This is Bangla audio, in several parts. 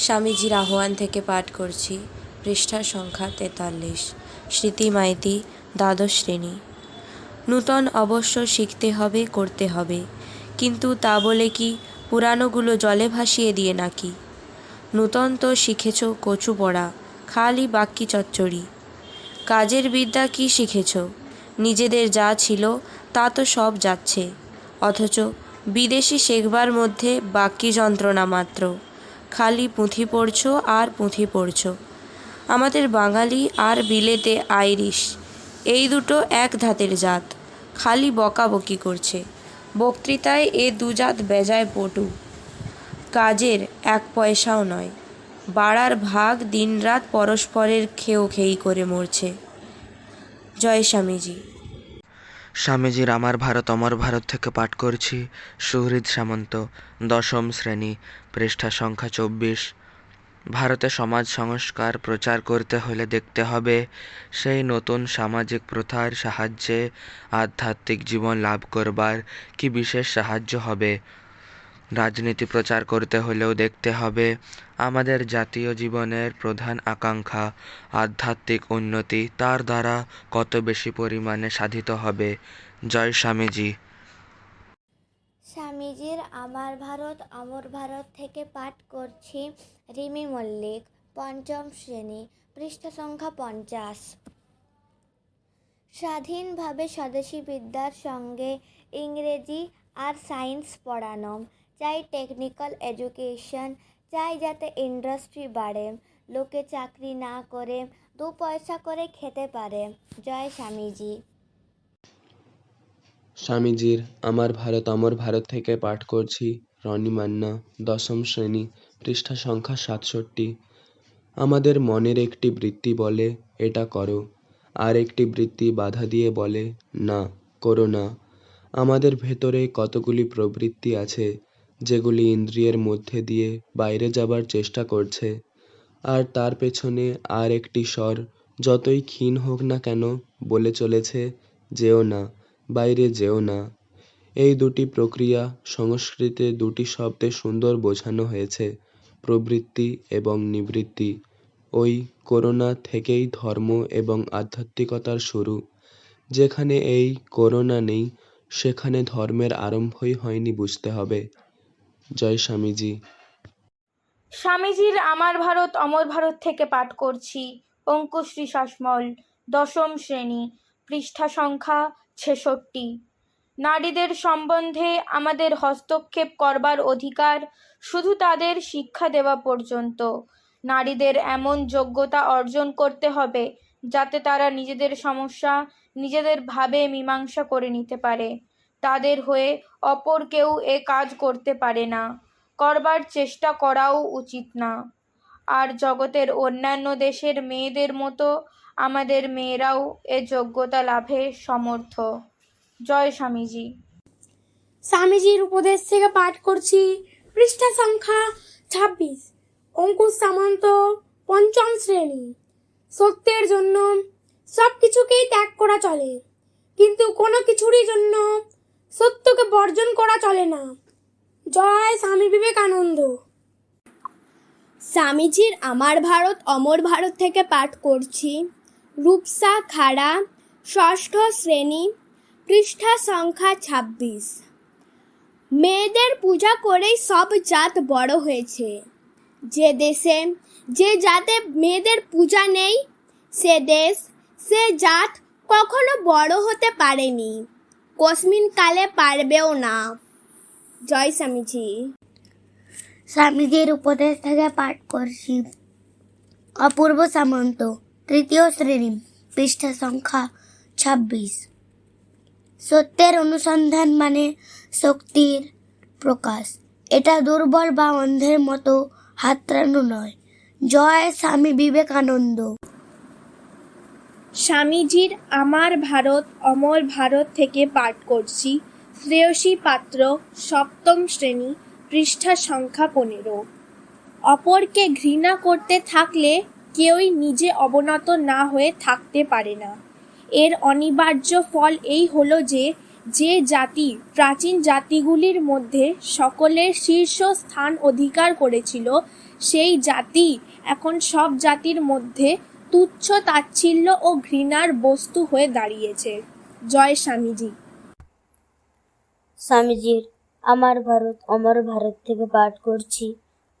স্বামীজির আহ্বান থেকে পাঠ করছি। পৃষ্ঠা সংখ্যা তেতাল্লিশ। স্মৃতি মাইতি দ্বাদশ শ্রেণি। নূতন অবশ্য শিখতে হবে, করতে হবে। কিন্তু তা বলে কি পুরানোগুলো জলে ভাসিয়ে দিয়ে নাকি? নূতন তো শিখেছ কচু পড়া খালি বাক্যি চচ্চড়ি। কাজের বিদ্যা কি শিখেছ? নিজেদের যা ছিল, তা তো সব যাচ্ছে। অথচ বিদেশি শেখবার মধ্যে বাক্যি যন্ত্রণা মাত্র। খালি পুঁথি পড়ছ আর পুঁথি পড়ছ। আমাদের বাঙালি আর বিলেতে আইরিশ। এই দুটো এক ধাতের জাত। খালি বকাবকি করছে। বক্তৃতায় এ দুজাত বেজায় পটু। কাজের এক পয়সাও নয়। বাড়ার ভাগ দিনরাত পরস্পরের খেও খেই করে মরছে। জয় স্বামীজি। স্বামীজির আমার ভারত, অমর ভারত থেকে পাঠ করছি। সুহৃদ সামন্ত, দশম শ্রেণি, পৃষ্ঠা সংখ্যা চব্বিশ। ভারতে সমাজ সংস্কার প্রচার করতে হলে দেখতে হবে, সেই নতুন সামাজিক প্রথার সাহায্যে আধ্যাত্মিক জীবন লাভ করবার কি বিশেষ সাহায্য হবে? রাজনীতি প্রচার করতে হলেও দেখতে হবে আমাদের জাতীয় জীবনের প্রধান আকাঙ্ক্ষা, আধ্যাত্মিক উন্নতি, তার দ্বারা কত বেশি পরিমাণে সাধিত হবে। জয় স্বামীজি। স্বামীজির আমার ভারত, অমর ভারত থেকে পাঠ করছি রিমি মল্লিক, পঞ্চম শ্রেণি পৃষ্ঠা সংখ্যা পঞ্চাশ। স্বাধীনভাবে স্বদেশী বিদ্যার সঙ্গে ইংরেজি আর সায়েন্স পড়ানো। চাই টেকনিক্যাল এডুকেশন চাই যাতে ইন্ডাস্ট্রি বাড়ে, লোকে চাকরি না করে, দু পয়সা করে খেতে পারে। জয় স্বামীজি। স্বামীজির আমার ভারত, অমর ভারত থেকে পাঠ করছি রনি মান্না, দশম শ্রেণি, পৃষ্ঠা সংখ্যা সাতষট্টি। আমাদের মনের একটি বৃত্তি বলে, এটা করো। আর একটি বৃত্তি বাধা দিয়ে বলে, না, করো না। আমাদের ভেতরে কতগুলি প্রবৃত্তি আছে যেগুলি ইন্দ্রিয়ের মধ্যে দিয়ে বাইরে যাবার চেষ্টা করছে। আর তার পেছনে আর একটি স্বর, যতই ক্ষীণ হোক না কেন, বলে চলেছে, যেও না, বাইরে যেও না। এই দুটি প্রক্রিয়া সংস্কৃতে দুটি শব্দে সুন্দর বোঝানো হয়েছে, প্রবৃত্তি এবং নিবৃত্তি। ওই করোনা থেকেই ধর্ম এবং আধ্যাত্মিকতার শুরু। যেখানে এই করোনা নেই, সেখানে ধর্মের আরম্ভই হয়নি বুঝতে হবে। জয় স্বামীজি। স্বামীজির আমার ভারত, অমর ভারত থেকে পাঠ করছি। অঙ্কুশ্রী শাসমল, দশম শ্রেণি, পৃষ্ঠা সংখ্যা ছেষট্টি। নারীদের সম্বন্ধে আমাদের হস্তক্ষেপ করবার অধিকার শুধু তাদের শিক্ষা দেওয়া পর্যন্ত। নারীদের এমন যোগ্যতা অর্জন করতে হবে যাতে তারা নিজেদের সমস্যা, নিজেদের ভাবে মীমাংসা করে নিতে পারে। তাদের হয়ে অপর কেউ এ কাজ করতে পারে না। করবার চেষ্টা করাও উচিত না। আর জগতের অন্যান্য দেশের মেয়েদের মতো আমাদের মেয়েরাও এ যোগ্যতা লাভে সমর্থ। জয় স্বামীজি। স্বামীজির উপদেশ থেকে পাঠ করছি পৃষ্ঠা সংখ্যা ছাব্বিশ। অঙ্কুশ সামন্ত পঞ্চম শ্রেণি। সত্যের জন্য সব কিছুকেই ত্যাগ করা চলে। কিন্তু কোনো কিছুরই জন্য সত্যকে বর্জন করা চলে না। জয় স্বামী বিবেকানন্দ। স্বামীজির আমার ভারত, অমর ভারত থেকে পাঠ করছি। রূপসা খাড়া, ষষ্ঠ শ্রেণি, পৃষ্ঠা সংখ্যা ছাব্বিশ। মেয়েদের পূজা করেই সব জাত বড় হয়েছে। যে দেশে যে জাতে মেয়েদের পূজা নেই, সে দেশ, সে জাত কখনো বড় হতে পারেনি। কসমিন কালে পারবেও না। জয় স্বামীজি। স্বামীজির উপদেশ থেকে পাঠ করছি। অপূর্ব সামন্ত, তৃতীয় শ্রেণি, পৃষ্ঠা সংখ্যা ছাব্বিশ। সত্যের অনুসন্ধান মানে শক্তির প্রকাশ। এটা দুর্বল বা অন্ধের মতো হাতড়ানো নয়। জয় স্বামী বিবেকানন্দ। স্বামীজির আমার ভারত, অমর ভারত থেকে পাঠ করছি। শ্রেয়সী পাত্র, সপ্তম শ্রেণি, পৃষ্ঠা সংখ্যা পনেরো। অপরকে ঘৃণা করতে থাকলে কেউই নিজে অবনত না হয়ে থাকতে পারে না। এর অনিবার্য ফল এই হলো যে যে জাতি, প্রাচীন জাতিগুলির মধ্যে সকলের শীর্ষ স্থান অধিকার করেছিল, সেই জাতি এখন সব জাতির মধ্যে তুচ্ছ তাচ্ছিল্য ও ঘৃণার বস্তু হয়ে দাঁড়িয়েছে। জয় স্বামীজি। স্বামীজির আমার ভারত, অমর ভারত থেকে পাঠ করছি।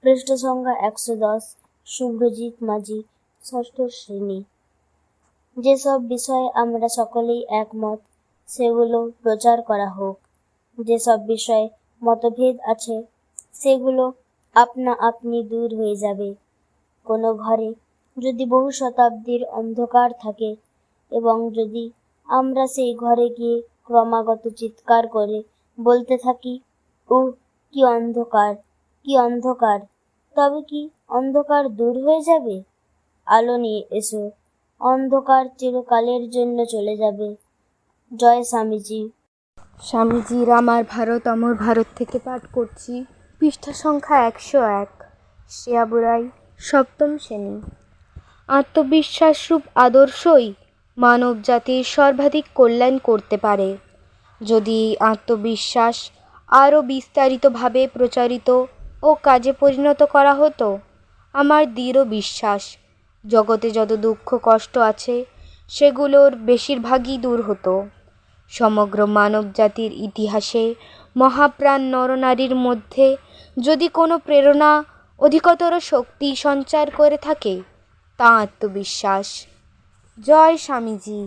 পৃষ্ঠ সংখ্যা একশো দশ শুভ্রজিৎ মাঝি, ষষ্ঠ শ্রেণি। যেসব বিষয়ে আমরা সকলেই একমত, সেগুলো প্রচার করা হোক। যেসব বিষয়ে মতভেদ আছে, সেগুলো আপনা আপনি দূর হয়ে যাবে। কোনো ঘরে যদি বহু শতাব্দীর অন্ধকার থাকে এবং যদি আমরা সেই ঘরে গিয়ে ক্রমাগত চিৎকার করে বলতে থাকি ও কি অন্ধকার কি অন্ধকার, তবে কি অন্ধকার দূর হয়ে যাবে? আলো নিয়ে এসো, অন্ধকার চিরকালের জন্য চলে যাবে। জয় স্বামীজি। স্বামীজির আমার ভারত, অমর ভারত থেকে পাঠ করছি। পৃষ্ঠা সংখ্যা একশো এক। শ্রেয়া বুড়াই সপ্তম শ্রেণি। আত্মবিশ্বাসরূপ আদর্শই মানব জাতির সর্বাধিক কল্যাণ করতে পারে। যদি আত্মবিশ্বাস আরও বিস্তারিতভাবে প্রচারিত ও কাজে পরিণত করা হতো, আমার দৃঢ় বিশ্বাস, জগতে যত দুঃখ কষ্ট আছে, সেগুলোর বেশিরভাগই দূর হতো। সমগ্র মানব জাতির ইতিহাসে মহাপ্রাণ নরনারীর মধ্যে যদি কোনো প্রেরণা অধিকতর শক্তি সঞ্চার করে থাকে তা আত্মবিশ্বাস। জয় স্বামীজি।